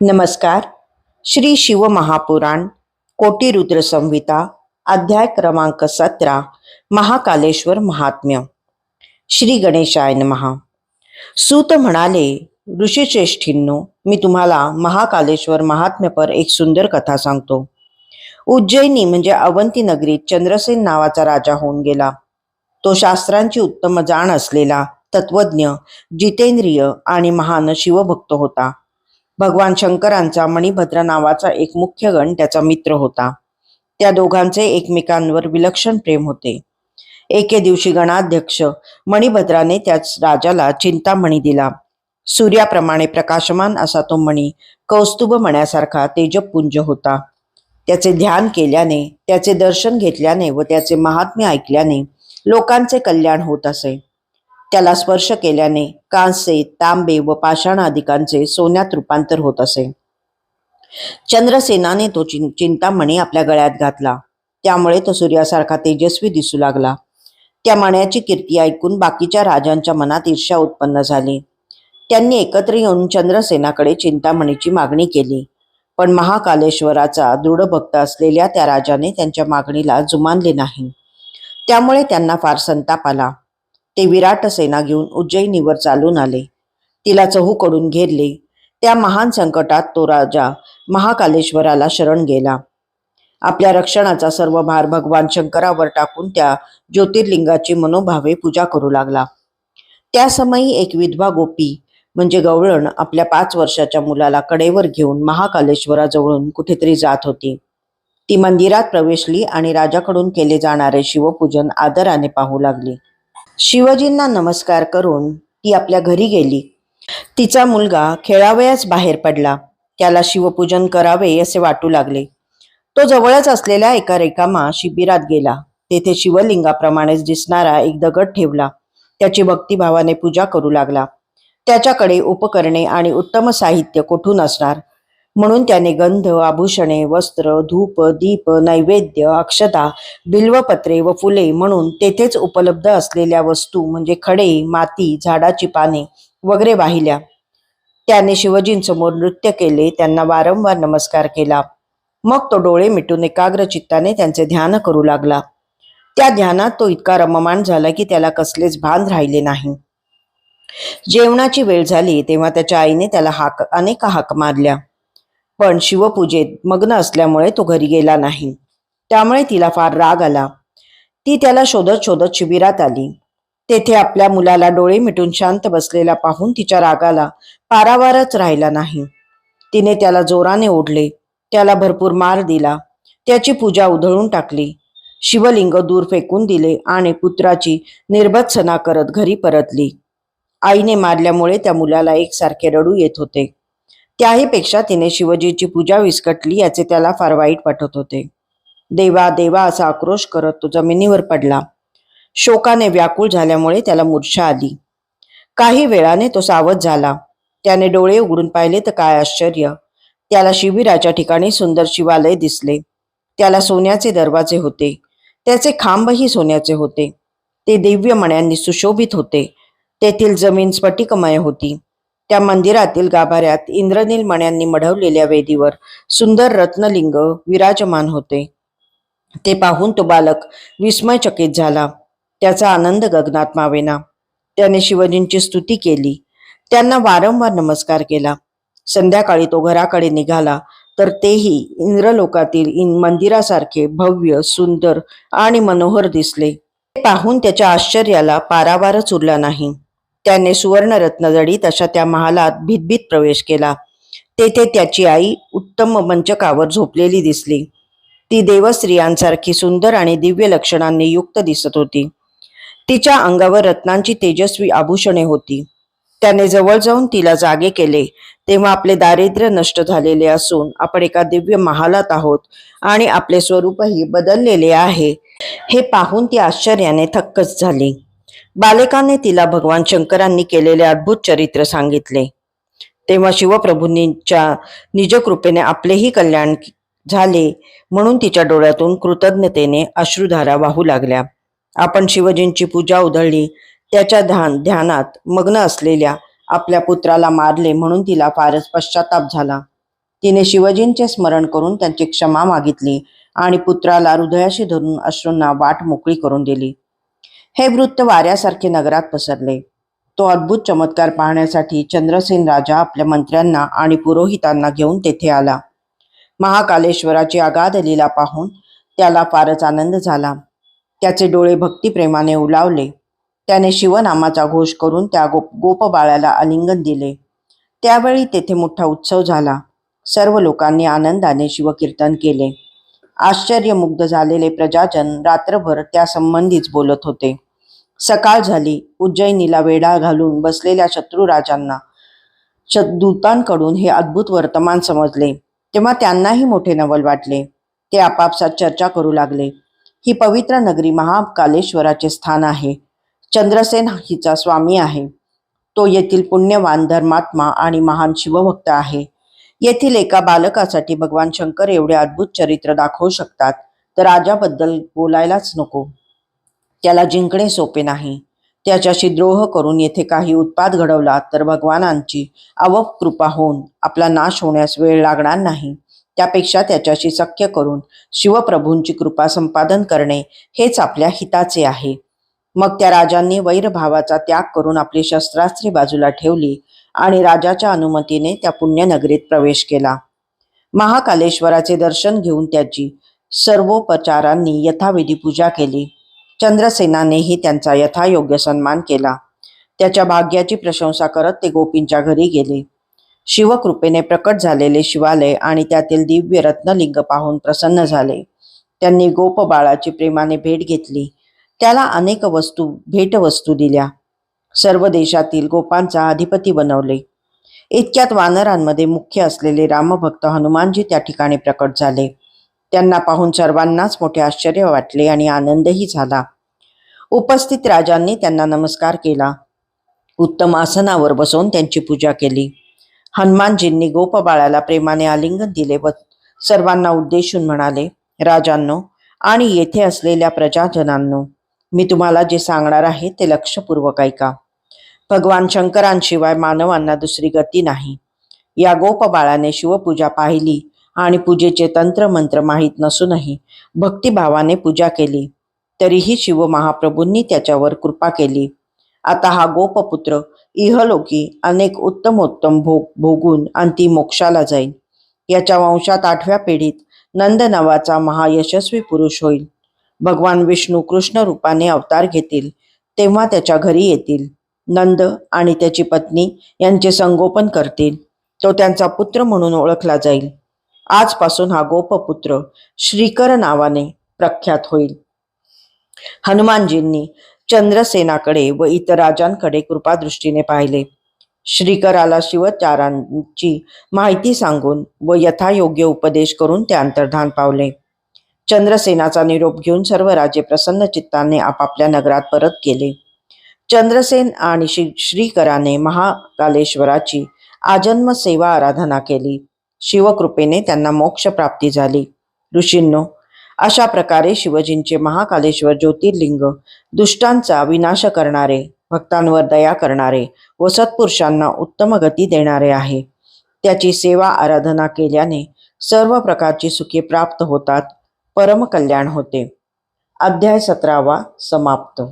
नमस्कार. श्री शिवमहापुराण कोटीरुद्र संहिता अध्याय क्रमांक सतरा महाकालेश्वर महात्म्य. श्री गणेशाय महा सूत म्हणाले ऋषिश्रेष्ठींनो मी तुम्हाला महाकालेश्वर महात्म्यपर एक सुंदर कथा सांगतो. उज्जैनी म्हणजे अवंती नगरीत चंद्रसेन नावाचा राजा होऊन गेला. तो शास्त्रांची उत्तम जाण असलेला तत्वज्ञ जितेंद्रिय आणि महान शिवभक्त होता. भगवान शंकरांचा मणिभद्र नावाचा एक मुख्य गण त्याचा मित्र होता. त्या दोघांचे एकमेकांवर विलक्षण प्रेम होते. एके दिवशी गणाध्यक्ष मणिभद्राने त्याच राजाला चिंतामणी दिला. सूर्याप्रमाणे प्रकाशमान असा तो मणी कौस्तुभ मण्यासारखा तेजपुंज होता. त्याचे ध्यान केल्याने त्याचे दर्शन घेतल्याने व त्याचे महात्म्य ऐकल्याने लोकांचे कल्याण होत असे. त्याला स्पर्श केल्याने कांसे तांबे व पाषाण अधिकांचे सोन्यात रूपांतर होत असे. चंद्रसेनाने तो चिंतामणी आपल्या गळ्यात घातला. त्यामुळे तो सूर्यासारखा तेजस्वी दिसू लागला. त्या मण्याची कीर्ती ऐकून बाकीच्या राजांच्या मनात ईर्ष्या उत्पन्न झाली. त्यांनी एकत्र येऊन चंद्रसेनाकडे चिंतामणीची मागणी केली. पण महाकालेश्वराचा दृढ भक्त असलेल्या त्या राजाने त्यांच्या मागणीला जुमानले नाही. त्यामुळे त्यांना फार संताप आला. ते विराट सेना घेऊन उज्जैनीवर चालून आले. तिला चहूकडून घेरले. त्या महान संकटात तो राजा महाकालेश्वराला शरण गेला. आपल्या रक्षणाचा सर्व भार भगवान शंकरावर टाकून त्या ज्योतिर्लिंगाची मनोभावे पूजा करू लागला. त्या समयी एक विधवा गोपी म्हणजे गवळण आपल्या पाच वर्षाच्या मुलाला कडेवर घेऊन महाकालेश्वराजवळून कुठेतरी जात होती. ती मंदिरात प्रवेशली आणि राजाकडून केले जाणारे शिवपूजन आदराने पाहू लागली. शिवजींना नमस्कार करून ती आपल्या घरी गेली. तिचा मुलगा खेळावयाच बाहेर पडला. त्याला शिवपूजन करावे असे वाटू लागले. तो जवळच असलेल्या एका रेकामा शिबिरात गेला. तेथे शिवलिंगाप्रमाणेच दिसणारा एक दगड ठेवला. त्याची भक्तिभावाने पूजा करू लागला. त्याच्याकडे उपकरणे आणि उत्तम साहित्य कोठून असणार? म्हणून त्याने गंध आभूषणे वस्त्र धूप दीप नैवेद्य अक्षता बिल्वपत्रे व फुले म्हणून तेथेच उपलब्ध असलेल्या वस्तू म्हणजे खडे माती झाडाची पाने वगैरे वाहिल्या. त्याने शिवजींसमोर नृत्य केले त्यांना वारंवार नमस्कार केला. मग तो डोळे मिटून एकाग्र चित्ताने त्यांचे ध्यान करू लागला. त्या ध्यानात तो इतका रममाण झाला की त्याला कसलेच भान राहिले नाही. जेवणाची वेळ झाली तेव्हा त्याच्या आईने त्याला हाक अनेक हाक मारल्या. पण शिवपूजेत मग्न असल्यामुळे तो घरी गेला नाही. त्यामुळे तिला फार राग आला. ती त्याला शोधत शोधत शिबिरात आली. तेथे आपल्या मुलाला डोळे मिटून शांत बसलेला पाहून तिच्या रागाला पारावारच राहिला नाही. तिने त्याला जोराने ओढले. त्याला भरपूर मार दिला. त्याची पूजा उधळून टाकली. शिवलिंग दूर फेकून दिले आणि पुत्राची निर्भत्सना करत घरी परतली. आईने मारल्यामुळे त्या मुलाला एकसारखे रडू येत होते. त्याहीपेक्षा तिने शिवजीची पूजा विस्कटली याचे त्याला फार वाईट वाटत होते. देवा देवा असा आक्रोश करत तो जमिनीवर पडला. शोकाने व्याकुळ झाल्यामुळे त्याला मूर्छा आली. काही वेळाने तो सावध झाला. त्याने डोळे उघडून पाहिले तर काय आश्चर्य. त्याला शिबिराच्या ठिकाणी सुंदर शिवालय दिसले. त्याला सोन्याचे दरवाजे होते. त्याचे खांबही सोन्याचे होते. ते दिव्य मण्यांनी सुशोभित होते. तेथील जमीन स्फटिकमय होती. त्या मंदिरातील गाभाऱ्यात इंद्रनील मण्यांनी मढवलेल्या वेदीवर सुंदर रत्नलिंग विराजमान होते. ते पाहून तो बालक विस्मयचकित झाला. त्याचा आनंद गगनात मावेना. त्याने शिवजींची स्तुती केली. त्यांना वारंवार नमस्कार केला. संध्याकाळी तो घराकडे निघाला तर तेही इंद्रलोकातील इन मंदिरासारखे भव्य सुंदर आणि मनोहर दिसले. ते पाहून त्याच्या आश्चर्याला पारावारच उरला नाही. त्याने सुवर्णरत्न जडीत अशा त्या महालात भीतभीत प्रवेश केला. तेथे त्याची आई उत्तम मंचकावर झोपलेली दिसली. ती देवस्त्रियांसारखी सुंदर आणि दिव्य लक्षणांनी युक्त दिसत होती. तिच्या अंगावर रत्नांची तेजस्वी आभूषणे होती. त्याने जवळ जाऊन तिला जागे केले. तेव्हा आपले दारिद्र्य नष्ट झालेले असून आपण एका दिव्य महालात आहोत आणि आपले स्वरूपही बदललेले आहे. हे पाहून ती आश्चर्याने थक्कच झाली. बालकाने तिला भगवान शंकरांनी केलेले अद्भुत चरित्र सांगितले. तेव्हा शिवप्रभूंच्या निजकृपेने आपलेही कल्याण झाले म्हणून तिच्या डोळ्यातून कृतज्ञतेने अश्रुधारा वाहू लागल्या. आपण शिवजींची पूजा उधळली त्याच्या ध्यान ध्यानात मग्न असलेल्या आपल्या पुत्राला मारले म्हणून तिला फारच पश्चाताप झाला. तिने शिवजींचे स्मरण करून त्यांची क्षमा मागितली आणि पुत्राला हृदयाशी धरून अश्रूंना वाट मोकळी करून दिली. हे वृत्त वाऱ्यासारखे नगरात पसरले. तो अद्भुत चमत्कार पाहण्यासाठी चंद्रसेन राजा आपल्या मंत्र्यांना आणि पुरोहितांना घेऊन तेथे आला. महाकालेश्वराची अगाध लीला पाहून त्याला फारच आनंद झाला. त्याचे डोळे भक्तिप्रेमाने उलावले. त्याने शिवनामाचा घोष करून त्या गोप गोपबाळाला आलिंगन दिले. त्यावेळी तेथे मोठा उत्सव झाला. सर्व लोकांनी आनंदाने शिवकीर्तन केले. आश्चर्यमुग्ध झालेले प्रजाजन रात्रभर त्यासंबंधीच बोलत होते. सकाळ झाली. उज्जैनीला वेढा घालून बसलेल्या शत्रुराजांना दूतांकडून हे अद्भुत वर्तमान समजले. तेव्हा त्यांनाही मोठे नवल वाटले. ते आपापसात चर्चा करू लागले. ही पवित्र नगरी महाकालेश्वराचे स्थान आहे. चंद्रसेन हिचा स्वामी आहे. तो येथील पुण्यवान धर्मात्मा आणि महान शिवभक्त आहे. येथील एका बालकासाठी भगवान शंकर एवढे अद्भुत चरित्र दाखवू शकतात तर राजाबद्दल बोलायलाच नको. त्याला जिंकणे सोपे नाही. त्याच्याशी द्रोह करून येथे काही उत्पाद घडवला तर भगवानांची अवप कृपा होऊन आपला नाश होण्यास वेळ लागणार नाही. त्यापेक्षा त्याच्याशी सख्य करून शिवप्रभूंची कृपा संपादन करणे हेच आपल्या हिताचे आहे. मग त्या राजांनी वैरभावाचा त्याग करून आपली शस्त्रास्त्री बाजूला ठेवली आणि राजाच्या अनुमतीने त्या पुण्यनगरीत प्रवेश केला. महाकालेश्वराचे दर्शन घेऊन त्याची सर्वोपचारांनी यथाविधी पूजा केली. चंद्रसेनानेही त्यांचा यथायोग्य सन्मान केला. त्याच्या भाग्याची प्रशंसा करत ते गोपींच्या घरी गेले. शिवकृपेने प्रकट झालेले शिवालय आणि त्यातील दिव्य रत्नलिंग पाहून प्रसन्न झाले. त्यांनी गोपबाळाची प्रेमाने भेट घेतली. त्याला अनेक वस्तू भेटवस्तू दिल्या. सर्व देशातील गोपांचा अधिपती बनवले. इतक्यात वानरांमध्ये मुख्य असलेले रामभक्त हनुमानजी त्या ठिकाणी प्रकट झाले. त्यांना पाहून सर्वांनाच मोठे आश्चर्य वाटले आणि आनंदही झाला. उपस्थित राजांनी त्यांना नमस्कार केला. उत्तम आसनावर बसवून त्यांची पूजा केली. हनुमानजींनी गोपबाळाला प्रेमाने आलिंगन दिले व सर्वांना उद्देशून म्हणाले राजांनो आणि येथे असलेल्या प्रजाजनांनो मी तुम्हाला जे सांगणार आहे ते लक्षपूर्वक ऐका. भगवान शंकरांशिवाय मानवांना दुसरी गती नाही. या गोपबाळाने शिवपूजा पाहिली आणि पूजेचे तंत्र मंत्र माहीत नसूनही भक्तिभावाने पूजा केली. तरीही शिव महाप्रभूंनी त्याच्यावर कृपा केली. आता हा गोपपुत्र इहलोकी अनेक उत्तमोत्तम भोग भोगून अंती मोक्षाला जाईल. याच्या वंशात आठव्या पिढीत नंद नावाचा महायशस्वी पुरुष होईल. भगवान विष्णू कृष्ण रूपाने अवतार घेतील तेव्हा त्याच्या घरी येतील. नंद आणि त्याची पत्नी यांचे संगोपन करतील. तो त्यांचा पुत्र म्हणून ओळखला जाईल. आजपासून हा गोपपुत्र श्रीकर नावाने प्रख्यात होईल. हनुमानजींनी चंद्रसेनाकडे व इतर राजांकडे कृपादृष्टीने पाहिले. श्रीकराला शिवचारांची माहिती सांगून व यथायोग्य उपदेश करून ते अंतर्धान पावले. चंद्रसेनाचा निरोप घेऊन सर्व राजे प्रसन्न चित्ताने आपापल्या नगरात परत गेले. चंद्रसेन आणि श्री श्रीकराने महाकालेश्वराची आजन्म सेवा आराधना केली. शिवकृपेने त्यांना मोक्ष प्राप्ती झाली. ऋषींनो अशा प्रकारे शिवजींचे महाकालेश्वर ज्योतिर्लिंग दुष्टांचा विनाश करणारे भक्तांवर दया करणारे व सत्पुरुषांना उत्तम गती देणारे आहे. त्याची सेवा आराधना केल्याने सर्व प्रकारची सुखे प्राप्त होतात परमकल्याण होते. अध्याय सतरावा समाप्त.